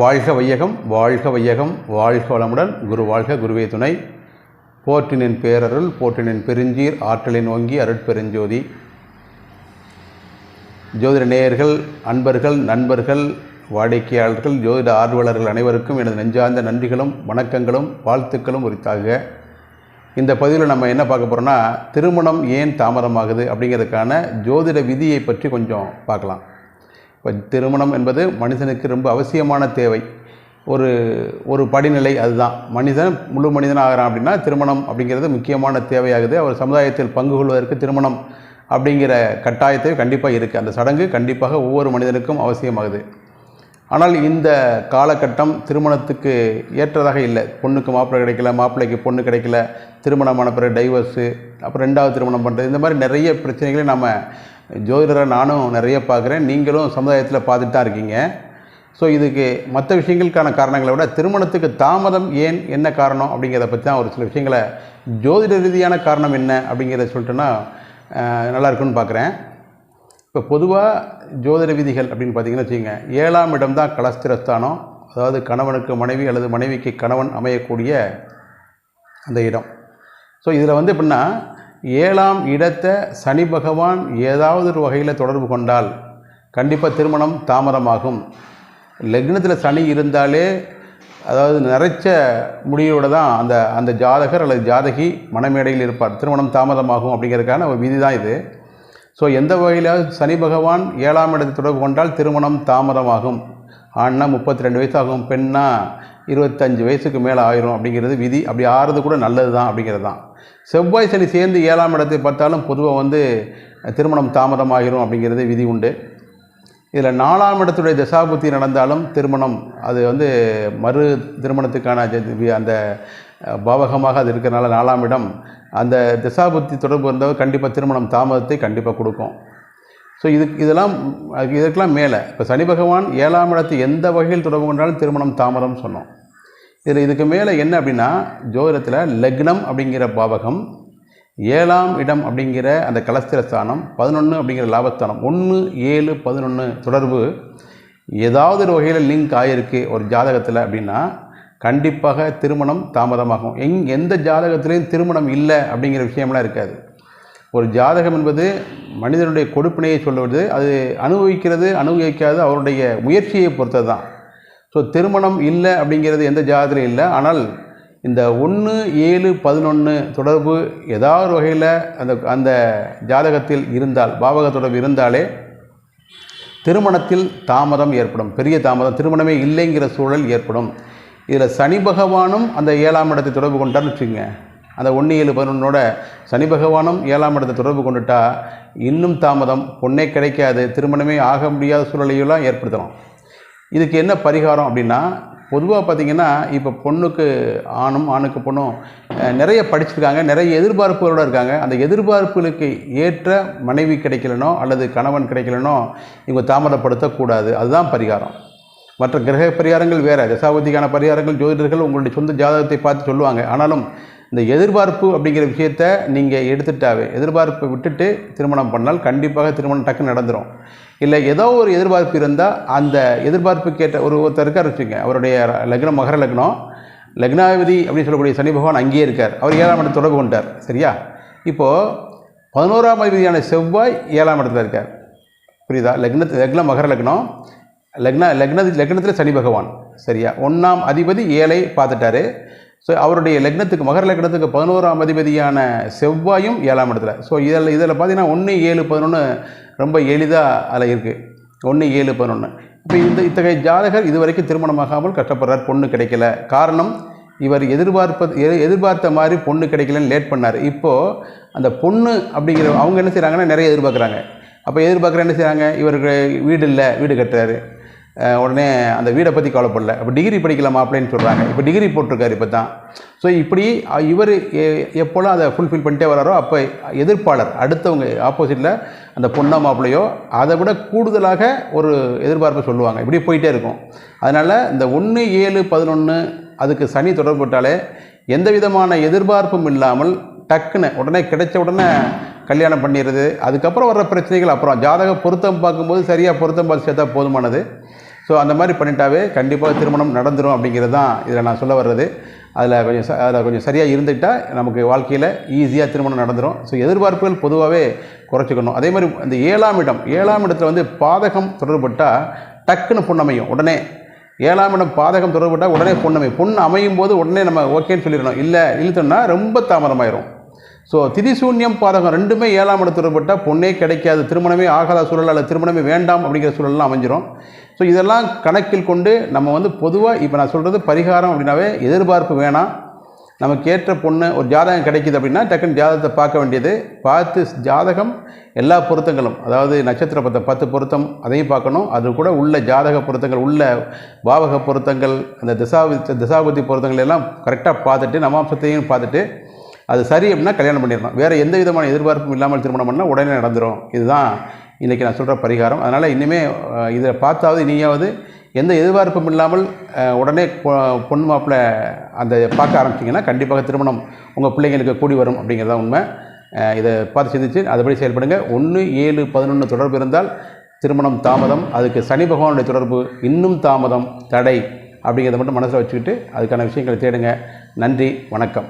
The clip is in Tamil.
வாழ்க வையகம் வாழ்க வையகம் வாழ்க வளமுடன் குரு வாழ்க குருவே துணை. போற்றினின் பேரருள் போற்றினின் பெருஞ்சீர் ஆற்றலின் ஓங்கி அருட்பெருஞ்சோதி. ஜோதிட நேயர்கள் அன்பர்கள் நண்பர்கள் வாடிக்கையாளர்கள் ஜோதிட ஆர்வலர்கள் அனைவருக்கும் எனது நெஞ்சார்ந்த நன்றிகளும் வணக்கங்களும் வாழ்த்துக்களும் உரித்தாக இந்த பதிவில் நம்ம என்ன பார்க்க போகிறோம்னா திருமணம் ஏன் தாமதமாகுது அப்படிங்கிறதுக்கான ஜோதிட விதியை பற்றி கொஞ்சம் பார்க்கலாம். இப்போ திருமணம் என்பது மனிதனுக்கு ரொம்ப அவசியமான தேவை. ஒரு ஒரு படிநிலை அதுதான். மனிதன் முழு மனிதன் ஆகிறான் அப்படின்னா திருமணம் அப்படிங்கிறது முக்கியமான தேவையாகுது. அவர் சமுதாயத்தில் பங்கு கொள்வதற்கு திருமணம் அப்படிங்கிற கட்டாயத்தை கண்டிப்பாக இருக்குது அந்த சடங்கு கண்டிப்பாக ஒவ்வொரு மனிதனுக்கும் அவசியமாகுது. ஆனால் இந்த காலகட்டம் திருமணத்துக்கு ஏற்றதாக இல்லை. பொண்ணுக்கு மாப்பிள்ளை கிடைக்கல மாப்பிள்ளைக்கு பொண்ணு கிடைக்கல திருமணமான பிறகு டைவர்ஸு அப்புறம் ரெண்டாவது திருமணம் பண்ணுறது இந்த மாதிரி நிறைய பிரச்சனைகளை நம்ம ஜோதிடரை நானும் நிறைய பார்க்குறேன். நீங்களும் சமுதாயத்தில் பார்த்துட்டு தான் இருக்கீங்க. ஸோ இதுக்கு மற்ற விஷயங்களுக்கான காரணங்களை விட திருமணத்துக்கு தாமதம் ஏன் என்ன காரணம் அப்படிங்கிறத பற்றி தான் ஒரு சில விஷயங்களை ஜோதிட ரீதியான காரணம் என்ன அப்படிங்கிறத சொல்லிட்டோன்னா நல்லாயிருக்குன்னு நல்லா இருக்குன்னு பார்க்குறேன். இப்போ பொதுவாக ஜோதிட விதிகள் அப்படின்னு பார்த்தீங்கன்னா வச்சுக்கோங்க. ஏழாம் இடம் தான் கலஸ்திரஸ்தானம். அதாவது கணவனுக்கு மனைவி அல்லது மனைவிக்கு கணவன் அமையக்கூடிய அந்த இடம். ஸோ இதில் வந்து எப்படின்னா ஏழாம் இடத்தை சனி பகவான் ஏதாவது ஒரு வகையில் தொடர்பு கொண்டால் கண்டிப்பாக திருமணம் தாமதமாகும். லக்னத்தில் சனி இருந்தாலே அதாவது நிறைச்ச முடியோடு தான் அந்த அந்த ஜாதகர் அல்லது ஜாதகி மனமேடையில் இருப்பார். திருமணம் தாமதமாகும் அப்படிங்கிறதுக்கான ஒரு விதி தான் இது. ஸோ எந்த வகையிலாவது சனி பகவான் ஏழாம் இடத்தை தொடர்பு கொண்டால் திருமணம் தாமதமாகும். ஆண்னா முப்பத்தி ரெண்டு வயசு ஆகும் பெண்ணா இருபத்தஞ்சு வயசுக்கு மேலே ஆயிரும் அப்படிங்கிறது விதி. அப்படி ஆறுறது கூட நல்லது தான் அப்படிங்கிறது தான். செவ்வாய் சனி சேர்ந்து ஏழாம் இடத்தை பார்த்தாலும் பொதுவாக வந்து திருமணம் தாமதமாகிரும் அப்படிங்கிறது விதி உண்டு. இதில் நாலாம் இடத்துடைய தசாபுத்தி நடந்தாலும் திருமணம் அது வந்து மறு திருமணத்துக்கான அந்த பாவகமாக அது இருக்கிறனால நாலாம் இடம். அந்த தசாபுத்தி தொடர்பு இருந்தவர் கண்டிப்பாக திருமணம் தாமதத்தை கண்டிப்பாக கொடுக்கும். ஸோ இது இதெல்லாம் இதற்கெல்லாம் மேலே. இப்போ சனி பகவான் ஏழாம் இடத்து எந்த வகையில் தொடர்பு கொண்டாலும் திருமணம் தாமதம் சொன்னோம். இதில் இதுக்கு மேலே என்ன அப்படின்னா ஜோதிடத்தில் லக்னம் அப்படிங்கிற பாவகம் ஏழாம் இடம் அப்படிங்கிற அந்த கலஸ்திரஸ்தானம் பதினொன்று அப்படிங்கிற லாபஸ்தானம் ஒன்று ஏழு பதினொன்று தொடர்பு ஏதாவது ஒரு வகையில் லிங்க் ஆகிருக்கு ஒரு ஜாதகத்தில் அப்படின்னா கண்டிப்பாக திருமணம் தாமதமாகும். எங் எந்த ஜாதகத்திலையும் திருமணம் இல்லை அப்படிங்கிற விஷயம்லாம் இருக்காது. ஒரு ஜாதகம் என்பது மனிதனுடைய கொடுப்பினையை சொல்லுவது அது அனுபவிக்கிறது அனுபவிக்காது அவருடைய முயற்சியை பொறுத்தது தான் ஸோ திருமணம் இல்லை அப்படிங்கிறது எந்த ஜாதகத்திலையும் இல்லை. ஆனால் இந்த ஒன்று ஏழு பதினொன்று தொடர்பு ஏதாவது வகையில் அந்த அந்த ஜாதகத்தில் இருந்தால் பாவக தொடர்பு இருந்தாலே திருமணத்தில் தாமதம் ஏற்படும். பெரிய தாமதம். திருமணமே இல்லைங்கிற சூழல் ஏற்படும். இதில் சனி பகவானும் அந்த ஏழாம் இடத்தை தொடர்பு கொண்டான்னு வச்சுக்கோங்க. அந்த ஒன்று ஏழு பதினொன்னோட சனி பகவானும் ஏழாம் இடத்தை தொடர்பு கொண்டுட்டா இன்னும் தாமதம். பொண்ணே கிடைக்காது. திருமணமே ஆக முடியாத சூழலையெல்லாம் ஏற்படுத்தலாம். இதுக்கு என்ன பரிகாரம் அப்படின்னா பொதுவாக பார்த்தீங்கன்னா இப்போ பொண்ணுக்கு ஆணும் ஆணுக்கு பொண்ணும் நிறைய படிச்சிருக்காங்க நிறைய எதிர்பார்ப்புகளோடு இருக்காங்க. அந்த எதிர்பார்ப்புகளுக்கு ஏற்ற மனைவி கிடைக்கலனோ அல்லது கணவன் கிடைக்கலனோ இவங்க தாமதப்படுத்தக்கூடாது. அதுதான் பரிகாரம். மற்ற கிரக பரிகாரங்கள் வேறு. தசாபதிக்கான பரிகாரங்கள் ஜோதிடர்கள் உங்களுடைய சொந்த ஜாதகத்தை பார்த்து சொல்லுவாங்க. ஆனாலும் இந்த எதிர்பார்ப்பு அப்படிங்கிற விஷயத்த நீங்கள் எடுத்துட்டாவே எதிர்பார்ப்பை விட்டுட்டு திருமணம் பண்ணால் கண்டிப்பாக திருமணம் டக்குன்னு நடந்துடும் இல்லை ஏதோ ஒரு எதிர்பார்ப்பு இருந்தால் அந்த எதிர்பார்ப்பு கேட்ட ஒரு ஒருத்தர் இருக்கார் வச்சுங்க அவருடைய லக்னம் மகர லக்னம். லக்னாவதி அப்படின்னு சொல்லக்கூடிய சனி பகவான் அங்கேயே இருக்கார். அவர் ஏழாம் இடத்தை தொடர்பு கொண்டார். சரியா? இப்போது பதினோராம் அதிபதியான செவ்வாய் ஏழாம் இடத்துல இருக்கார். புரியுதா? லக்னத்து லக்னம் மகர லக்னம். லக்ன லக்ன லக்னத்தில் சனி பகவான். சரியா? ஒன்றாம் அதிபதி ஏழை பார்த்துட்டாரு. ஸோ அவருடைய லக்னத்துக்கு மகர லக்னத்துக்கு பதினோராம் அதிபதியான செவ்வாயும் ஏழாம் இடத்துல. ஸோ இதில் இதில் பார்த்தீங்கன்னா ஒன்று ஏழு பதினொன்று ரொம்ப எளிதாக அதில் இருக்குது ஒன்று ஏழு பதினொன்று இப்போ இந்த இத்தகைய ஜாதகர் இதுவரைக்கும் திருமணமாகாமல் கஷ்டப்படுறார் பொண்ணு கிடைக்கல. காரணம் இவர் எதிர்பார்ப்பது எதிர்பார்த்த மாதிரி பொண்ணு கிடைக்கலன்னு லேட் பண்ணார். இப்போது அந்த பொண்ணு அப்படிங்கிற அவங்க என்ன செய்கிறாங்கன்னா நிறைய எதிர்பார்க்குறாங்க. அப்போ எதிர்பார்க்குற என்ன செய்கிறாங்க இவருக்கு வீடு இல்லை வீடு கட்டுறாரு. உடனே அந்த வீடை பற்றி கவலைப்படல. இப்போ டிகிரி படிக்கலாமா அப்படின்னு சொல்கிறாங்க இப்போ டிகிரி போட்டிருக்காரு இப்போ தான் ஸோ இப்படி இவர் எப்போல்லாம் அதை ஃபுல்ஃபில் பண்ணிட்டே வராரோ அப்போ எதிர்ப்பாளர் அடுத்தவங்க ஆப்போசிட்டில் அந்த பொண்ணா மாப்பிள்ளையோ அதை விட கூடுதலாக ஒரு எதிர்பார்ப்பை சொல்லுவாங்க. இப்படி போயிட்டே இருக்கும். அதனால் இந்த ஒன்று ஏழு பதினொன்று அதுக்கு சனி தொடர்புட்டாலே எந்த விதமான எதிர்பார்ப்பும் இல்லாமல் டக்குன்னு உடனே கிடைச்ச உடனே கல்யாணம் பண்ணிடுறது. அதுக்கப்புறம் வர்ற பிரச்சனைகள் அப்புறம் ஜாதக பொருத்தம் பார்க்கும்போது சரியாக பொருத்தம் பார்த்து சேர்த்தா போதுமானது. ஸோ அந்த மாதிரி பண்ணிட்டாவே கண்டிப்பாக திருமணம் நடந்துடும் அப்படிங்கிறது தான் இதில் நான் சொல்ல வர்றது. அதில் கொஞ்சம் ச அதில் கொஞ்சம் சரியாக இருந்துக்கிட்டால் நமக்கு வாழ்க்கையில் ஈஸியாக திருமணம் நடந்துடும் ஸோ எதிர்பார்ப்புகள் பொதுவாகவே குறைச்சிக்கணும். அதே மாதிரி இந்த ஏழாம் இடம் ஏழாம் இடத்துல வந்து பாதகம் தொடர்பட்டால் டக்குன்னு பொண்ணமையும் உடனே. ஏழாம் இடம் பாதகம் தொடர்பட்டால் உடனே பொண்ணமை பொண்ணு அமையும். போது உடனே நம்ம ஓகேன்னு சொல்லிடணும். இல்லை இழுத்தோம்னா ரொம்ப தாமதமாயிரும். ஸோ திதிசூன்யம் பாதகம் ரெண்டுமே ஏழாம் இடத்து போட்டால் பொண்ணே கிடைக்காது. திருமணமே ஆகாத சூழல் அல்லது திருமணமே வேண்டாம் அப்படிங்கிற சூழல்லாம் அமைஞ்சிரும். ஸோ இதெல்லாம் கணக்கில் கொண்டு நம்ம வந்து பொதுவாக இப்போ நான் சொல்கிறது பரிகாரம் அப்படின்னாவே எதிர்பார்ப்பு வேணாம். நமக்கு ஏற்ற பொண்ணு ஒரு ஜாதகம் கிடைக்கிது அப்படின்னா டக்குன்னு ஜாதகத்தை பார்க்க வேண்டியது. பார்த்து ஜாதகம் எல்லா பொருத்தங்களும் அதாவது நட்சத்திர பத்த பத்து பொருத்தம் அதையும் பார்க்கணும். அது கூட உள்ள ஜாதக பொருத்தங்கள் உள்ள பாவக பொருத்தங்கள் அந்த திசாபு திசாபுத்தி பொருத்தங்கள் எல்லாம் கரெக்டாக பார்த்துட்டு நவாம்சத்தையும் பார்த்துட்டு அது சரி அப்படின்னா கல்யாணம் பண்ணிடணும் வேறு எந்த விதமான எதிர்பார்ப்பும் இல்லாமல் திருமணம் பண்ணால் உடனே நடந்துடும் இதுதான் இன்றைக்கி நான் சொல்கிற பரிகாரம். அதனால் இனிமே இதை பார்த்தாவது நீயாவது எந்த எதிர்பார்ப்பும் இல்லாமல் உடனே பொ- பொண்ணு மாப்பிள்ளை அந்த பார்க்க ஆரம்பிச்சிங்கன்னா கண்டிப்பாக திருமணம் உங்கள் பிள்ளைங்களுக்கு கூடி வரும் அப்படிங்கிறதா உண்மை. இதை பார்த்து சிந்திச்சு அதுபடி செயல்படுங்க. ஒன்று ஏழு பதினொன்று தொடர்பு இருந்தால் திருமணம் தாமதம். அதுக்கு சனி பகவானுடைய தொடர்பு இன்னும் தாமதம் தடை அப்படிங்கிறத மட்டும் மனசில் வச்சுக்கிட்டு அதுக்கான விஷயங்களை தேடுங்க. நன்றி வணக்கம்.